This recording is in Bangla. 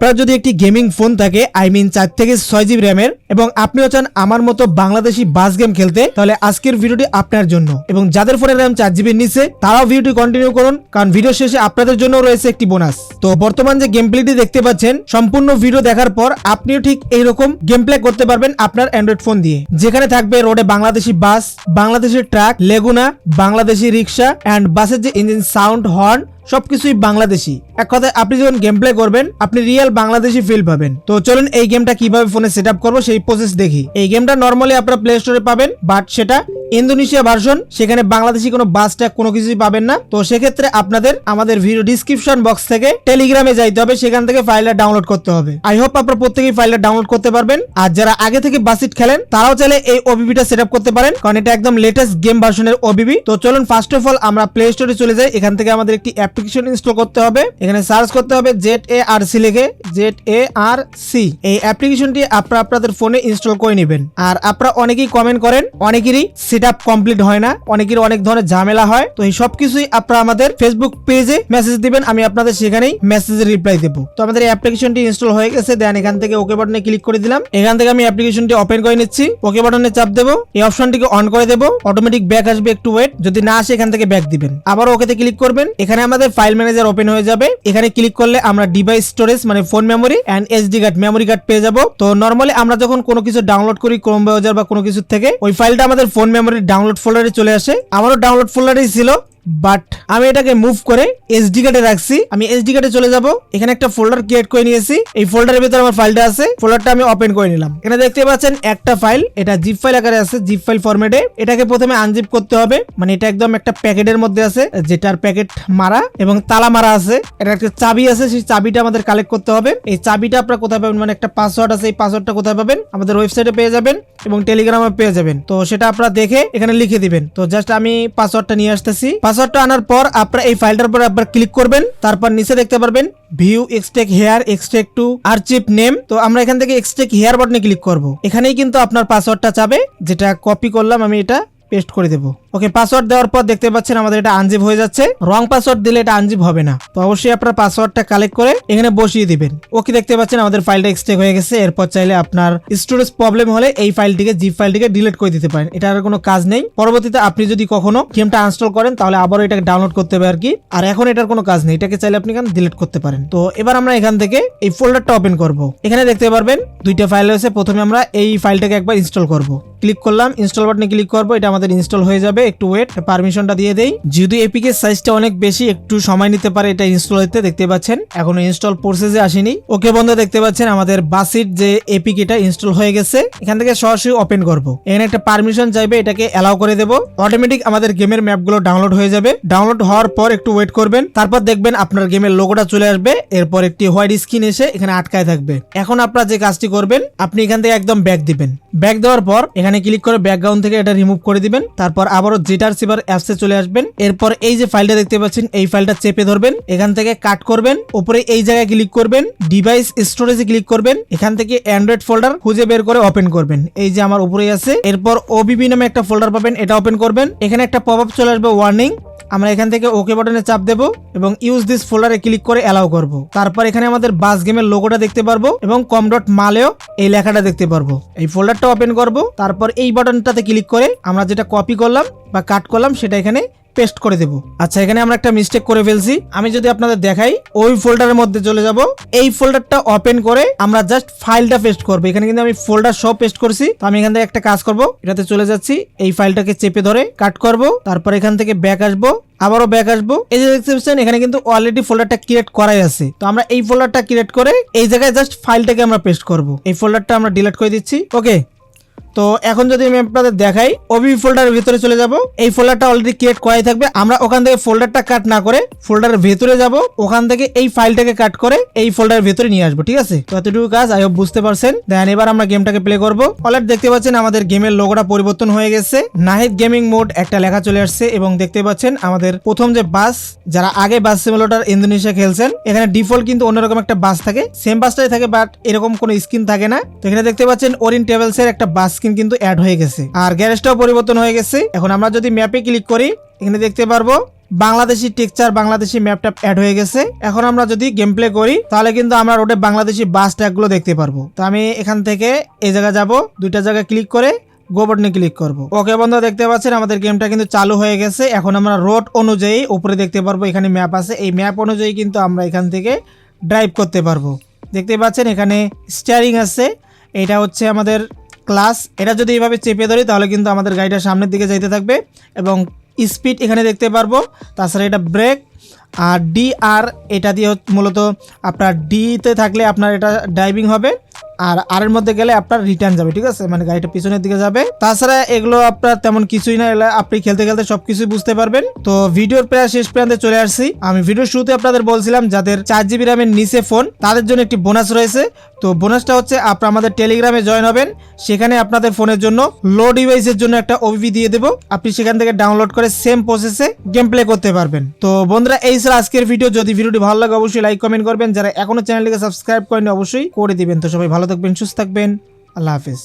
আপনার যদি একটি গেমিং ফোন থাকে আই মিন চার থেকে ছয় জিবি র্যামের এবং আপনিও চান আমার মতো বাংলাদেশি বাস গেম খেলতে, তাহলে আজকের ভিডিওটি আপনার জন্য। এবং যাদের ফোনের র্যাম চার জিবির নিচে, তারাও ভিডিওটি কন্টিনিউ করুন, কারণ ভিডিও শেষে আপনাদের জন্য রয়েছে একটি বোনাস তো বর্তমান যে গেম প্লেটি দেখতে পাচ্ছেন, সম্পূর্ণ ভিডিও দেখার পর আপনিও ঠিক এইরকম গেম প্লে করতে পারবেন আপনার অ্যান্ড্রয়েড ফোন দিয়ে। যেখানে থাকবে রোডে বাংলাদেশি বাস, বাংলাদেশের truck Leguna Bangladeshi rickshaw and বাসের যে ইঞ্জিন সাউন্ড হর্ন সবকিছুই বাংলাদেশি। এক কথায়, আপনি যখন গেম প্লে করবেন, আপনি রিয়েল বাংলাদেশি ফিল পাবেন। তো চলুন এই গেমটা কীভাবে ফোনে সেট আপ করব, সেই প্রসেস দেখি। এই গেমটা নর্মালি আপনারা প্লে স্টোরে পাবেন বাট সেটা ইন্দোনেশিয়া ভার্সন সেখানে বাংলাদেশি কোনো বাস ট্যাগ কোনো কিছুই পাবেন না। তো সেক্ষেত্রে আপনাদের আমাদের ভিডিও ডিসক্রিপশন বক্স থেকে টেলিগ্রামে যাইতে হবে, সেখান থেকে ফাইলটা ডাউনলোড করতে হবে। আই হোপ আপনারা প্রত্যেকেই ফাইলটা ডাউনলোড করতে পারবেন। আর যারা আগে থেকে বাসিট খেলেন, তারাও চাইলে এই ওবিবিটা সেট আপ করতে পারেন, কারণ এটা একদম লেটেস্ট গেম ভার্সনের ওবিবি তো চলুন ফার্স্ট অফ অল আমরা প্লে স্টোরে চলে যাই। এখান থেকে আমাদের একটি অ্যাপ্লিকেশন ইনস্টল করতে হবে। এখানে সার্চ করতে হবে জেড এ আর সি লিখে জেড এ আর সি এই অ্যাপ্লিকেশনটি আপনারা আপনাদের ফোনে ইনস্টল করে নেবেন। আর আপনারা অনেকেই কমেন্ট করেন, অনেকেরই সেট আপ কমপ্লিট হয় না অনেকের অনেক ধরনের ঝামেলা হয়। তো এই সব কিছুই আপনারা আমাদের ফেসবুক পেজে মেসেজ দিবেন, আমি আপনাদের সেখানেই মেসেজের রিপ্লাই দেবো। তো আমাদের এই অ্যাপ্লিকেশনটি ইনস্টল হয়ে গেছে দেন এখান থেকে ওকে বাটনে ক্লিক করে দিলাম। এখান থেকে আমি অ্যাপ্লিকেশনটি ওপেন করে নিচ্ছি। ওকে বাটনে চাপ দেবো, এই অপশনটিকে অন করে দেবো অটোমেটিক ব্যাক আসবে, একটু ওয়েট যদি না আসে এখান থেকে ব্যাক দিবেন। আবার ওকেতে ক্লিক করবেন। এখানে আমাদের ফাইল ম্যানেজার ওপেন হয়ে যাবে। এখানে ক্লিক করলে আমরা ডিভাইস স্টোরেজ মানে phone memory and SD card memory card পেয়ে যাব। তো নর্মালি আমরা যখন কোনো কিছু ডাউনলোড করি ক্রোম ব্রাউজার বা কোনো কিছু থেকে, ওই ফাইলটা আমাদের ফোন মেমোরি ডাউনলোড ফোল্ডারে চলে আসে। আমারও ডাউনলোড ফোল্ডারেই ছিল। বাট আমি এটাকে মুভ করে এসডি কার্ডে রাখছি। আমি এসডি কার্ডে চলে যাব। এখানে একটা ফোল্ডার ক্রিয়েট করে নিয়েছি। এই ফোল্ডারের ভিতরে আমার ফাইলটা আছে। ফোল্ডারটা আমি ওপেন করে নিলাম। এখানে দেখতে পাচ্ছেন একটা ফাইল এটা জিপ ফাইল আকারে আছে জিপ ফাইল ফরম্যাটে এটাকে প্রথমে আনজিপ করতে হবে। মানে এটা একদম একটা প্যাকেটের মধ্যে আছে, যেটার প্যাকেট মারা এবং তালা মারা আছে। এটা একটা চাবি আছে, সেই চাবিটা আমাদের কালেক্ট করতে হবে। এই চাবিটা আপনারা কোথায় পাবেন? মানে একটা পাসওয়ার্ড আছে, এই পাসওয়ার্ডটা কোথায় পাবেন? আমাদের ওয়েবসাইটে পেয়ে যাবেন এবং টেলিগ্রামে পেয়ে যাবেন। তো সেটা আপনারা দেখে এখানে লিখে দিবেন। তো জাস্ট আমি পাসওয়ার্ডটা নিয়ে আসতেছি। পাসওয়ার্ডটা আনার পর আপনারা এই ফাইলটার উপর একবার ক্লিক করবেন, তারপর নিচে দেখতে পারবেন view xtech here xtech two R chip name তো আমরা এখান থেকে এক্সটেক হেয়ার বাটনে ক্লিক করব। এখানেই কিন্তু আপনার পাসওয়ার্ডটা চাবে যেটা কপি করলাম আমি এটা পেস্ট করে দেবো। ওকে পাসওয়ার্ড দেওয়ার পর দেখতে পাচ্ছেন আমাদের এটা আনজিভ হয়ে যাচ্ছে। রং পাসওয়ার্ড দিলে এটা আনজিভ হবে না। তো অবশ্যই আপনার পাসওয়ার্ডটা কালেক্ট করে এখানে বসিয়ে দিবেন। ওকে দেখতে পাচ্ছেন আমাদের ফাইলটা এক্সটেক হয়ে গেছে। এরপর চাইলে আপনার স্টোরেজ প্রবলেম হলে এই ফাইলটিকে জিপ ফাইলটিকে ডিলিট করে দিতে পারেন। এটার কোনো কাজ নেই। পরবর্তীতে আপনি যদি কখনো গেমটা আনস্টল করেন, তাহলে আবারও এটাকে ডাউনলোড করতে হবে আর কি। আর এখন এটার কোনো কাজ নেই। এটাকে চাইলে আপনি এখানে ডিলিট করতে পারেন। তো এবার আমরা এখান থেকে এই ফোল্ডারটা ওপেন করব। এখানে দেখতে পারবেন দুইটা ফাইল রয়েছে। প্রথমে আমরা এই ফাইলটাকে একবার ইনস্টল করব। ক্লিক করলাম ইনস্টল বাটনে ক্লিক করব। এটা আমাদের ইনস্টল হয়ে যাবে। একটু ওয়েট পারমিশনটা দিয়ে দেই। যেহেতু এপিকে সাইজটা অনেক বেশি, একটু সময় নিতে পারে এটা ইনস্টল হতে, দেখতে পাচ্ছেন। এখনও ইনস্টল প্রসেসে আসেনি। ওকে বন্ধু, দেখতে পাচ্ছেন আমাদের বাসির যে এপিকেটা ইনস্টল হয়ে গেছে। এখান থেকে সরাসরি ওপেন করব। এখানে একটা পারমিশন চাইবে, এটাকে অ্যালাউ করে দেবো। অটোমেটিক আমাদের গেমের ম্যাপগুলো ডাউনলোড হয়ে যাবে। ডাউনলোড হওয়ার পর একটু ওয়েট করবেন। তারপর দেখবেন আপনার গেমের লোগোটা চলে আসবে। এরপর একটি হোয়াইট স্ক্রিন এসে এখানে আটকায় থাকবে। এখন আপনারা যে কাজটি করবেন, আপনি এখান থেকে একদম ব্যাক দিবেন। ব্যাক দেওয়ার পর এখানে ক্লিক করে ব্যাকগ্রাউন্ড থেকে এটা রিমুভ করে দিবেন। তারপর আবারও জিটার সিভার অ্যাপসে চলে আসবেন। এরপর এই যে ফাইলটা দেখতে পাচ্ছেন, এই ফাইলটা চেপে ধরবেন, এখান থেকে কাট করবেন, উপরে এই জায়গায় ক্লিক করবেন ডিভাইস স্টোরেজে ক্লিক করবেন, এখান থেকে অ্যান্ড্রয়েড ফোল্ডার খুঁজে বের করে ওপেন করবেন। এই যে আমার উপরেই আছে। এরপর ওবিবি নামে একটা ফোল্ডার পাবেন, এটা ওপেন করবেন। এখানে একটা পপ আপ চলে আসবে ওয়ার্নিং আমরা এখান থেকে ওকে বাটনে চাপ দেব এবং ইউজ দিস ফোল্ডারে ক্লিক করে অ্যালাউ করব। তারপর এখানে আমাদের বাস গেমের লোগোটা দেখতে পারব এবং কম ডট মালেও এই লেখাটা দেখতে পারব। এই ফোল্ডারটা ওপেন করব। তারপর এই বাটনটাতে ক্লিক করে আমরা যেটা কপি করলাম বা কাট করলাম সেটা এখানে পেস্ট করে দেব। আচ্ছা এখানে আমরা একটা মিস্টেক করে ফেলছি। আমি যদি আপনাদের দেখাই, ওই ফোল্ডারের মধ্যে চলে যাব। এই ফোল্ডারটা ওপেন করে আমরা জাস্ট ফাইলটা পেস্ট করব। এখানে কিন্তু আমি ফোল্ডার সব পেস্ট করছি। তো আমি এখান থেকে একটা কাজ করব। এটাতে চলে যাচ্ছি। এই ফাইলটাকে চেপে ধরে কাট করব। তারপর এখান থেকে ব্যাক আসব। আবারও ব্যাক আসব। এই যে দেখতে পাচ্ছেন, এখানে কিন্তু অলরেডি ফোল্ডারটা ক্রিয়েট করাই আছে। তো আমরা এই ফোল্ডারটা ক্রিয়েট করে এই জায়গায় জাস্ট ফাইলটাকে আমরা পেস্ট করব। এই ফোল্ডারটা আমরা ডিলিট করে দিচ্ছি। ওকে তো এখন যদি আমি আপনাদের দেখাই ওবি ফোল্ডারের ভিতরে চলে যাব। এই ফোল্ডারটা অলরেডি ক্রিয়েট করাই থাকবে। আমরা ওখান থেকে ফোল্ডারটা কাট না করে ফোল্ডারের ভেতরে যাব। ওখান থেকে এই ফাইলটাকে কাট করে এই ফোল্ডারের ভেতরে নিয়ে আসব, ঠিক আছে? তো এতটুকু কাজ আই হোপ বুঝতে পারছেন। দেন এবার আমরা গেমটাকে প্লে করব। অলরেডি দেখতে পাচ্ছেন আমাদের গেমের লোগোটা পরিবর্তন হয়ে গেছে। নাহিদ গেমিং মোড একটা লেখা চলে আসছে এবং দেখতে পাচ্ছেন আমাদের প্রথম যে বাস যারা আগে বাস সিমুলেটর ইন্দোনেশিয়া খেলছেন, এখানে ডিফল্ট কিন্তু অন্যরকম একটা বাস থাকে। সেম বাসটাই থাকে বাট এরকম কোনো স্কিন থাকে না। তো এখানে দেখতে পাচ্ছেন ওরিন টেবলস এর একটা বাস স্ক্রিন কিন্তু অ্যাড হয়ে গেছে। আর গ্যারেজটাও পরিবর্তন হয়ে গেছে। এখন আমরা যদি ম্যাপে ক্লিক করি, এখানে দেখতে পারব বাংলাদেশি টেকচার বাংলাদেশি ম্যাপটা অ্যাড হয়ে গেছে। এখন আমরা যদি গেম প্লে করি, তাহলে কিন্তু আমরা রোডে বাংলাদেশি বাস ট্র্যাকগুলো দেখতে পারব। তো আমি এখান থেকে এই জায়গায় যাব, দুইটা জায়গায় ক্লিক করে গো ক্লিক করব। ওকে বন্ধুরা, দেখতে পাচ্ছেন আমাদের গেমটা কিন্তু চালু হয়ে গেছে। এখন আমরা রোড অনুযায়ী উপরে দেখতে পারব, এখানে ম্যাপ আছে। এই ম্যাপ অনুযায়ী কিন্তু আমরা এখান থেকে ড্রাইভ করতে পারব। দেখতে পাচ্ছেন এখানে স্টিয়ারিং আছে। এটা হচ্ছে আমাদের ক্লাস, এটা যদি এইভাবে চেপে ধরি, তাহলে কিন্তু আমাদের গাড়িটা সামনের দিকে যাইতে থাকবে এবং স্পিড এখানে দেখতে পারব। তাছাড়া এটা ব্রেক, আর ডি আর এটা দিয়ে মূলত আপনার ডিতে থাকলে আপনার এটা ড্রাইভিং হবে, আর আর এর মধ্যে গেলে আপনার রিটার্ন যাবে, ঠিক আছে? মানে গাড়িটা পিছনের দিকে যাবে। তাছাড়া এগুলো আপনার তেমন কিছুই না এগুলো আপনি খেলতে খেলতে সবকিছুই বুঝতে পারবেন। তো ভিডিওর প্রায় শেষ প্রান্তে চলে আসছি। আমি ভিডিওর শুরুতে আপনাদের বলছিলাম, যাদের চার জিবি র্যামের নিচে ফোন, তাদের জন্য একটি বোনাস রয়েছে। তো বোনাসটা হচ্ছে আপনারা আমাদের টেলিগ্রামে জয়েন হবেন। সেখানে আপনাদের ফোনের জন্য লো ডিভাইসের জন্য একটা ওবিপি দিয়ে দেবো। আপনি সেখান থেকে ডাউনলোড করে সেম প্রসেসে গেম প্লে করতে পারবেন। তো বন্ধুরা, এই ছিল আজকের ভিডিও যদি ভিডিওটি ভালো লাগে, অবশ্যই লাইক কমেন্ট করবেন। যারা এখনও চ্যানেলটিকে সাবস্ক্রাইব করেন অবশ্যই করে দিবেন। তো সবাই ভালো থাকবেন, সুস্থ থাকবেন। আল্লাহ হাফিজ।